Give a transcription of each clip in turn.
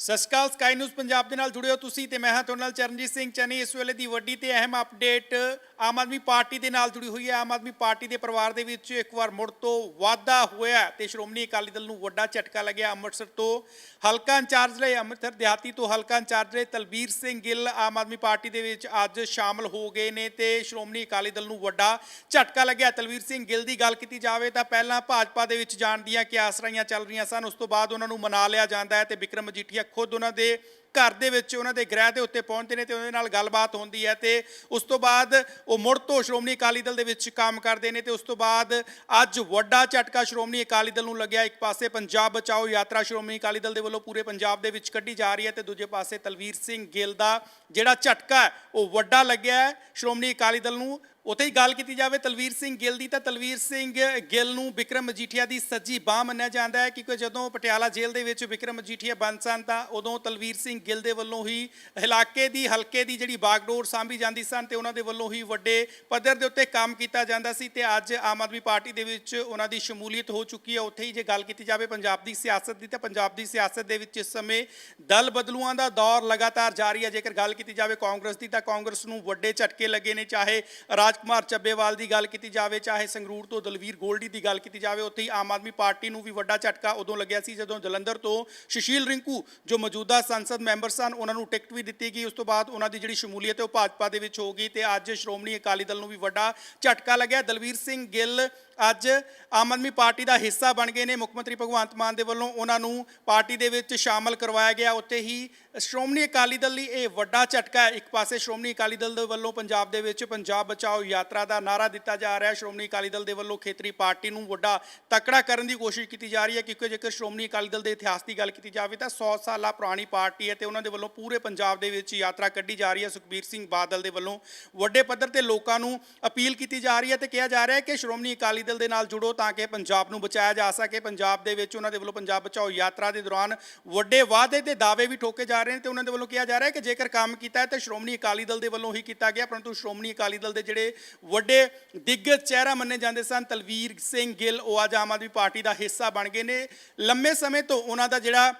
ਸਤਿ ਸ਼੍ਰੀ ਅਕਾਲ ਸਕਾਈ ਨਿਊਜ਼ ਪੰਜਾਬ ਦੇ ਨਾਲ ਜੁੜਿਓ ਤੁਸੀਂ ਤੇ ਮੈਂ ਹਾਂ ਤੁਹਾਡੇ ਨਾਲ ਚਰਨਜੀਤ ਸਿੰਘ ਚੰਨੀ। ਇਸ ਵੇਲੇ ਦੀ ਵੱਡੀ ਤੇ ਅਹਿਮ ਅਪਡੇਟ ਆਮ ਆਦਮੀ ਪਾਰਟੀ ਦੇ ਨਾਲ ਜੁੜੀ ਹੋਈ ਹੈ। ਆਮ ਆਦਮੀ ਪਾਰਟੀ ਦੇ ਪਰਿਵਾਰ ਦੇ ਵਿੱਚ ਇੱਕ ਵਾਰ ਮੁੜ ਤੋਂ ਵਾਧਾ ਹੋਇਆ ਤੇ ਸ਼੍ਰੋਮਣੀ ਅਕਾਲੀ ਦਲ ਨੂੰ ਵੱਡਾ ਝਟਕਾ ਲੱਗਿਆ ਅੰਮ੍ਰਿਤਸਰ ਤੋਂ। ਹਲਕਾ ਇੰਚਾਰਜ ਲਈ ਅੰਮ੍ਰਿਤਸਰ, ਦਿਹਾਤੀ ਤੋਂ ਹਲਕਾ ਇੰਚਾਰਜ ਲਈ ਤਲਬੀਰ ਸਿੰਘ ਗਿੱਲ ਆਮ ਆਦਮੀ ਪਾਰਟੀ ਦੇ ਵਿੱਚ ਅੱਜ ਸ਼ਾਮਲ ਹੋ ਗਏ ਨੇ ਤੇ ਸ਼੍ਰੋਮਣੀ ਅਕਾਲੀ ਦਲ ਨੂੰ ਵੱਡਾ ਝਟਕਾ ਲੱਗਿਆ। ਤਲਵੀਰ ਸਿੰਘ ਗਿੱਲ ਦੀ ਗੱਲ ਕੀਤੀ ਜਾਵੇ ਤਾਂ ਪਹਿਲਾਂ ਭਾਜਪਾ ਦੇ ਵਿੱਚ ਜਾਣ ਦੀਆਂ ਕਿ ਆਸਰਾਈਆਂ ਚੱਲ ਰਹੀਆਂ ਸਨ, ਉਸ ਤੋਂ ਬਾਅਦ ਉਹਨਾਂ ਨੂੰ ਮਨਾ ਲਿਆ ਜਾਂਦਾ ਹੈ ਤੇ ਵਿਕਰਮ ਮਜੀਠੀਆ ਖੁਦ ਉਹਨਾਂ ਦੇ ਘਰ ਦੇ ਵਿੱਚ ਉਹਨਾਂ ਦੇ ਗ੍ਰਹਿ ਦੇ ਉੱਤੇ ਪਹੁੰਚਦੇ ਨੇ ਤੇ ਉਹਨਾਂ ਦੇ ਨਾਲ ਗੱਲਬਾਤ ਹੁੰਦੀ ਹੈ ਤੇ ਉਸ ਤੋਂ ਬਾਅਦ ਉਹ ਮੁੜ ਤੋਂ ਸ਼੍ਰੋਮਣੀ ਅਕਾਲੀ ਦਲ ਦੇ ਵਿੱਚ ਕੰਮ ਕਰਦੇ ਨੇ ਤੇ ਉਸ ਤੋਂ ਬਾਅਦ ਅੱਜ ਵੱਡਾ ਝਟਕਾ ਸ਼੍ਰੋਮਣੀ ਅਕਾਲੀ ਦਲ ਨੂੰ ਲੱਗਿਆ। ਇੱਕ ਪਾਸੇ ਪੰਜਾਬ ਬਚਾਓ ਯਾਤਰਾ ਸ਼੍ਰੋਮਣੀ ਅਕਾਲੀ ਦਲ ਦੇ ਵੱਲੋਂ ਪੂਰੇ ਪੰਜਾਬ ਦੇ ਵਿੱਚ ਕੱਢੀ ਜਾ ਰਹੀ ਹੈ ਤੇ ਦੂਜੇ ਪਾਸੇ ਤਲਵੀਰ ਸਿੰਘ ਗਿੱਲ ਦਾ ਜਿਹੜਾ ਝਟਕਾ ਉਹ ਵੱਡਾ ਲੱਗਿਆ ਸ਼੍ਰੋਮਣੀ ਅਕਾਲੀ ਦਲ ਨੂੰ। ਉੱਥੇ ਹੀ ਗੱਲ ਕੀਤੀ ਜਾਵੇ ਤਲਵੀਰ ਸਿੰਘ ਗਿੱਲ ਦੀ ਤਾਂ ਤਲਵੀਰ ਸਿੰਘ ਗਿੱਲ ਨੂੰ ਵਿਕਰਮ ਮਜੀਠੀਆ ਦੀ ਸੱਜੀ ਬਾਹ ਮੰਨਿਆ ਜਾਂਦਾ ਹੈ ਕਿਉਂਕਿ ਜਦੋਂ ਪਟਿਆਲਾ ਜੇਲ੍ਹ ਦੇ ਵਿੱਚ ਵਿਕਰਮ ਮਜੀਠੀਆ ਬੰਦ ਸਨ ਤਾਂ ਉਦੋਂ ਤਲਵੀਰ ਸਿੰਘ ਗਿੱਲ ਦੇ ਵੱਲੋਂ ਹੀ ਇਲਾਕੇ ਦੀ, ਹਲਕੇ ਦੀ ਜਿਹੜੀ ਬਾਗਡੋਰ ਸਾਂਭੀ ਜਾਂਦੀ ਸਨ ਤੇ ਉਹਨਾਂ ਦੇ ਵੱਲੋਂ ਹੀ ਵੱਡੇ ਪੱਧਰ ਦੇ ਉੱਤੇ ਕੰਮ ਕੀਤਾ ਜਾਂਦਾ ਸੀ ਤੇ ਅੱਜ ਆਮ ਆਦਮੀ ਪਾਰਟੀ ਦੇ ਵਿੱਚ ਉਹਨਾਂ ਦੀ ਸ਼ਮੂਲੀਅਤ ਹੋ ਚੁੱਕੀ ਹੈ। ਉੱਥੇ ਹੀ ਜੇ ਗੱਲ ਕੀਤੀ ਜਾਵੇ ਪੰਜਾਬ ਦੀ ਸਿਆਸਤ ਦੀ, ਤਾਂ ਪੰਜਾਬ ਦੀ ਸਿਆਸਤ ਦੇ ਵਿੱਚ ਇਸ ਸਮੇਂ ਦਲ ਬਦਲੂਆਂ ਦਾ ਦੌਰ ਲਗਾਤਾਰ ਜਾਰੀ ਹੈ। ਜੇਕਰ ਗੱਲ ਕੀਤੀ ਜਾਵੇ ਕਾਂਗਰਸ ਦੀ, ਤਾਂ ਕਾਂਗਰਸ ਨੂੰ ਵੱਡੇ ਝਟਕੇ ਲੱਗੇ ਨੇ। ਚਾਹੇ ਰਾਜਕੁਮਾਰ ਚੱਬੇਵਾਲ ਦੀ ਗੱਲ ਕੀਤੀ ਜਾਵੇ, ਚਾਹੇ ਸੰਗਰੂਰ ਤੋਂ ਦਲਵੀਰ ਗੋਲਡੀ ਦੀ ਗੱਲ ਕੀਤੀ ਜਾਵੇ, ਉੱਥੇ ਹੀ ਆਮ ਆਦਮੀ ਪਾਰਟੀ ਨੂੰ ਵੀ ਵੱਡਾ ਝਟਕਾ ਉਦੋਂ ਲੱਗਿਆ ਸੀ ਜਦੋਂ ਜਲੰਧਰ ਤੋਂ ਸੁਸ਼ੀਲ ਰਿੰਕੂ, ਜੋ ਮੌਜੂਦਾ ਸੰਸਦ ਮੈਂਬਰ ਸਨ, ਉਹਨਾਂ ਨੂੰ ਟਿਕਟ ਵੀ ਦਿੱਤੀ ਗਈ। ਉਸ ਤੋਂ ਬਾਅਦ ਉਹਨਾਂ ਦੀ ਜਿਹੜੀ ਸ਼ਮੂਲੀਅਤ ਹੈ, ਉਹ ਭਾਜਪਾ ਦੇ ਵਿੱਚ ਹੋ ਗਈ ਤੇ ਅੱਜ ਸ਼੍ਰੋਮਣੀ ਅਕਾਲੀ ਦਲ ਨੂੰ ਵੀ ਵੱਡਾ ਝਟਕਾ ਲੱਗਿਆ। ਦਲਵੀਰ ਸਿੰਘ ਗਿੱਲ ਅੱਜ ਆਮ ਆਦਮੀ ਪਾਰਟੀ ਦਾ ਹਿੱਸਾ ਬਣ ਗਏ ਨੇ। ਮੁੱਖ ਮੰਤਰੀ ਭਗਵੰਤ ਮਾਨ ਦੇ ਵੱਲੋਂ ਉਹਨਾਂ ਨੂੰ ਪਾਰਟੀ ਦੇ ਵਿੱਚ ਸ਼ਾਮਲ ਕਰਵਾਇਆ ਗਿਆ। ਉੱਥੇ ਹੀ ਸ਼੍ਰੋਮਣੀ ਅਕਾਲੀ ਦਲ ਲਈ ਇਹ ਵੱਡਾ ਝਟਕਾ ਹੈ। ਇੱਕ ਪਾਸੇ ਸ਼੍ਰੋਮਣੀ ਅਕਾਲੀ ਦਲ ਦੇ ਵੱਲੋਂ ਪੰਜਾਬ ਦੇ ਵਿੱਚ ਪੰਜਾਬ ਬਚਾਓ ਯਾਤਰਾ ਦਾ ਨਾਰਾ ਦਿੱਤਾ ਜਾ ਰਿਹਾ ਸ਼੍ਰੋਮਣੀ ਅਕਾਲੀ ਦਲ ਦੇ ਵੱਲੋਂ ਖੇਤਰੀ ਪਾਰਟੀ ਨੂੰ ਵੱਡਾ ਤਕੜਾ ਕਰਨ ਦੀ ਕੋਸ਼ਿਸ਼ ਕੀਤੀ ਜਾ ਰਹੀ ਹੈ। ਕਿਉਂਕਿ ਜੇਕਰ ਸ਼੍ਰੋਮਣੀ ਅਕਾਲੀ ਦਲ ਦੇ ਇਤਿਹਾਸ ਦੀ ਗੱਲ ਕੀਤੀ ਜਾਵੇ ਤਾਂ 100 ਸਾਲਾ ਪੁਰਾਣੀ ਪਾਰਟੀ ਹੈ ਤੇ ਉਹਨਾਂ ਦੇ ਵੱਲੋਂ ਪੂਰੇ ਪੰਜਾਬ ਦੇ ਵਿੱਚ ਯਾਤਰਾ ਕੱਢੀ ਜਾ ਰਹੀ ਹੈ। ਸੁਖਬੀਰ ਸਿੰਘ ਬਾਦਲ ਦੇ ਵੱਲੋਂ ਵੱਡੇ ਪੱਧਰ ਤੇ ਲੋਕਾਂ ਨੂੰ ਅਪੀਲ ਕੀਤੀ ਜਾ ਰਹੀ ਹੈ ਤੇ ਕਿਹਾ ਜਾ ਰਿਹਾ ਹੈ ਕਿ ਸ਼੍ਰੋਮਣੀ ਅਕਾਲੀ ਦਲ ਦੇ ਨਾਲ ਜੁੜੋ ਤਾਂ ਕਿ ਪੰਜਾਬ ਨੂੰ ਬਚਾਇਆ ਜਾ ਸਕੇ। ਪੰਜਾਬ ਦੇ ਵਿੱਚ ਉਹਨਾਂ ਦੇ ਵੱਲੋਂ ਪੰਜਾਬ ਬਚਾਓ ਯਾਤਰਾ ਦੇ ਦੌਰਾਨ ਵੱਡੇ ਵਾਅਦੇ ਤੇ ਦਾਅਵੇ ਵੀ ਠੋਕੇ ਜਾ ਰਹੇ ਨੇ ਤੇ ਉਹਨਾਂ ਦੇ ਵੱਲੋਂ ਕਿਹਾ ਜਾ ਰਿਹਾ ਹੈ ਕਿ ਜੇਕਰ ਕੰਮ ਕੀਤਾ ਹੈ ਤਾਂ ਸ਼੍ਰੋਮਣੀ ਅਕਾਲੀ ਦਲ ਦੇ ਵੱਲੋਂ ਹੀ ਕੀਤਾ ਗਿਆ, ਪਰੰਤੂ ਸ਼੍ਰੋਮਣੀ ਅਕਾਲੀ ਦਲ ਦੇ ਜਿਹੜੇ ਵੱਡੇ ਦਿੱਗਜ ਚਿਹਰਾ ਮੰਨੇ ਜਾਂਦੇ ਸਨ, ਤਲਵੀਰ ਸਿੰਘ ਗਿੱਲ, ਉਹ ਅੱਜ ਆਮ ਆਦਮੀ ਪਾਰਟੀ ਦਾ ਹਿੱਸਾ ਬਣ ਗਏ ਨੇ। ਲੰਮੇ ਸਮੇਂ ਤੋਂ ਉਹਨਾਂ ਦਾ ਜਿਹੜਾ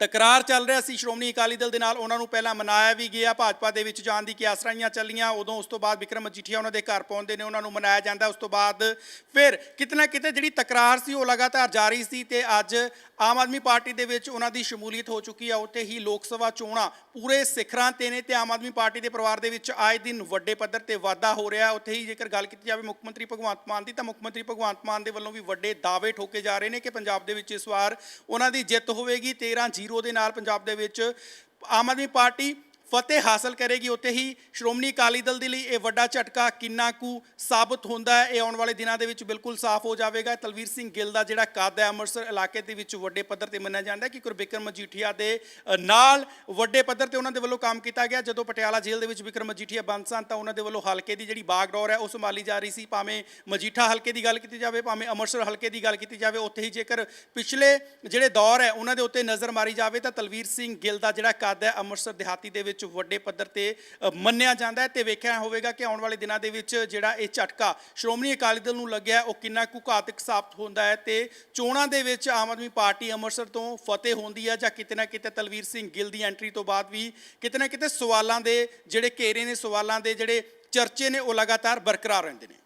ਤਕਰਾਰ ਚੱਲ ਰਿਹਾ ਸੀ ਸ਼੍ਰੋਮਣੀ ਅਕਾਲੀ ਦਲ ਦੇ ਨਾਲ। ਉਹਨਾਂ ਨੂੰ ਪਹਿਲਾਂ ਮਨਾਇਆ ਵੀ ਗਿਆ। ਭਾਜਪਾ ਦੇ ਵਿੱਚ ਜਾਣ ਦੀ ਕਿ ਆਸਰਾਈਆਂ ਚੱਲੀਆਂ। ਉਦੋਂ ਉਸ ਤੋਂ ਬਾਅਦ ਵਿਕਰਮ ਮਜੀਠੀਆ ਉਹਨਾਂ ਦੇ ਘਰ ਪਹੁੰਚਦੇ ਨੇ। ਉਹਨਾਂ ਨੂੰ ਮਨਾਇਆ ਜਾਂਦਾ। ਉਸ ਤੋਂ ਬਾਅਦ ਫਿਰ ਕਿਤਨਾ ਕਿਤੇ ਜਿਹੜੀ ਤਕਰਾਰ ਸੀ, ਉਹ ਲਗਾਤਾਰ ਜਾਰੀ ਸੀ ਤੇ ਅੱਜ ਆਮ ਆਦਮੀ ਪਾਰਟੀ ਦੇ ਵਿੱਚ ਉਹਨਾਂ ਦੀ ਸ਼ਮੂਲੀਅਤ ਹੋ ਚੁੱਕੀ ਆ। ਉੱਥੇ ਹੀ ਲੋਕ ਸਭਾ ਚੋਣਾਂ ਪੂਰੇ ਸਿਖਰਾਂ ਤੇ ਨੇ ਤੇ ਆਮ ਆਦਮੀ ਪਾਰਟੀ ਦੇ ਪਰਿਵਾਰ ਦੇ ਵਿੱਚ ਆਏ ਦਿਨ ਵੱਡੇ ਪੱਧਰ ਤੇ ਵਾਧਾ ਹੋ ਰਿਹਾ। ਉੱਥੇ ਹੀ ਜੇਕਰ ਗੱਲ ਕੀਤੀ ਜਾਵੇ ਮੁੱਖ ਮੰਤਰੀ ਭਗਵੰਤ ਮਾਨ ਦੀ, ਤਾਂ ਮੁੱਖ ਮੰਤਰੀ ਭਗਵੰਤ ਮਾਨ ਦੇ ਵੱਲੋਂ ਵੀ ਵੱਡੇ ਦਾਅਵੇ ਠੋਕੇ ਜਾ ਰਹੇ ਨੇ ਕਿ ਪੰਜਾਬ ਦੇ ਵਿੱਚ ਇਸ ਵਾਰ ਉਹਨਾਂ ਦੀ ਜਿੱਤ ਹੋਵੇਗੀ। 13-0 ਦੇ ਨਾਲ ਪੰਜਾਬ ਦੇ ਵਿੱਚ ਆਮ ਆਦਮੀ ਪਾਰਟੀ ਫਤਿਹ ਹਾਸਲ ਕਰੇਗੀ। ਉੱਥੇ ਹੀ ਸ਼੍ਰੋਮਣੀ ਅਕਾਲੀ ਦਲ ਦੇ ਲਈ ਇਹ ਵੱਡਾ ਝਟਕਾ ਕਿੰਨਾ ਕੁ ਸਾਬਤ ਹੁੰਦਾ ਹੈ, ਇਹ ਆਉਣ ਵਾਲੇ ਦਿਨਾਂ ਦੇ ਵਿੱਚ ਬਿਲਕੁਲ ਸਾਫ਼ ਹੋ ਜਾਵੇਗਾ। ਤਲਵੀਰ ਸਿੰਘ ਗਿੱਲ ਦਾ ਜਿਹੜਾ ਕੱਦ ਹੈ, ਅੰਮ੍ਰਿਤਸਰ ਇਲਾਕੇ ਦੇ ਵਿੱਚ ਵੱਡੇ ਪੱਧਰ ਤੇ ਮੰਨਿਆ ਜਾਂਦਾ ਹੈ ਕਿ ਗੁਰਬਿਕਰਮ ਮਜੀਠੀਆ ਦੇ ਨਾਲ ਵੱਡੇ ਪੱਧਰ ਤੇ ਉਹਨਾਂ ਦੇ ਵੱਲੋਂ ਕੰਮ ਕੀਤਾ ਗਿਆ। ਜਦੋਂ ਪਟਿਆਲਾ ਜੇਲ੍ਹ ਦੇ ਵਿੱਚ ਵਿਕਰਮ ਮਜੀਠੀਆ ਬੰਦ ਸਨ, ਤਾਂ ਉਹਨਾਂ ਦੇ ਵੱਲੋਂ ਹਲਕੇ ਦੀ ਜਿਹੜੀ ਬਾਗਡੋਰ ਹੈ, ਉਹ ਸੰਭਾਲੀ ਜਾ ਰਹੀ ਸੀ। ਭਾਵੇਂ ਮਜੀਠਾ ਹਲਕੇ ਦੀ ਗੱਲ ਕੀਤੀ ਜਾਵੇ, ਭਾਵੇਂ ਅੰਮ੍ਰਿਤਸਰ ਹਲਕੇ ਦੀ ਗੱਲ ਕੀਤੀ ਜਾਵੇ, ਉੱਥੇ ਹੀ ਜੇਕਰ ਪਿਛਲੇ ਜਿਹੜੇ ਦੌਰ ਹੈ, ਉਹਨਾਂ ਦੇ ਉੱਤੇ ਨਜ਼ਰ ਮਾਰੀ ਜਾਵੇ, ਤਾਂ ਤਲਵੀਰ ਸਿੰਘ ਗਿੱਲ ਦਾ ਜਿਹੜਾ ਕੱਦ ਹੈ, ਅੰਮ੍ਰਿਤਸਰ ਦਿਹਾਤੀ ਦੇ ਵਿੱਚ ਵੱਡੇ ਪੱਧਰ ਤੇ ਮੰਨਿਆ ਜਾਂਦਾ ਹੈ ਤੇ ਵੇਖਿਆ ਹੋਵੇਗਾ ਕਿ ਆਉਣ ਵਾਲੇ ਦਿਨਾਂ ਦੇ ਵਿੱਚ ਜਿਹੜਾ ਇਹ ਝਟਕਾ ਸ਼੍ਰੋਮਣੀ ਅਕਾਲੀ ਦਲ ਨੂੰ ਲੱਗਿਆ ਉਹ ਕਿੰਨਾ ਕੁ ਘਾਤਕ ਸਾਬਤ ਹੁੰਦਾ ਹੈ ਤੇ ਚੋਣਾਂ ਦੇ ਵਿੱਚ ਆਮ ਆਦਮੀ ਪਾਰਟੀ ਅੰਮ੍ਰਿਤਸਰ ਤੋਂ ਫਤਿਹ ਹੁੰਦੀ ਹੈ ਜਾਂ ਕਿਤੇ ਨਾ ਕਿਤੇ ਤਲਵੀਰ ਸਿੰਘ ਗਿੱਲ ਦੀ ਐਂਟਰੀ ਤੋਂ ਬਾਅਦ ਵੀ ਕਿਤੇ ਨਾ ਕਿਤੇ ਸਵਾਲਾਂ ਦੇ ਜਿਹੜੇ ਘੇਰੇ ਨੇ, ਸਵਾਲਾਂ ਦੇ ਜਿਹੜੇ ਚਰਚੇ ਨੇ, ਉਹ ਲਗਾਤਾਰ ਬਰਕਰਾਰ ਰਹਿੰਦੇ ਨੇ।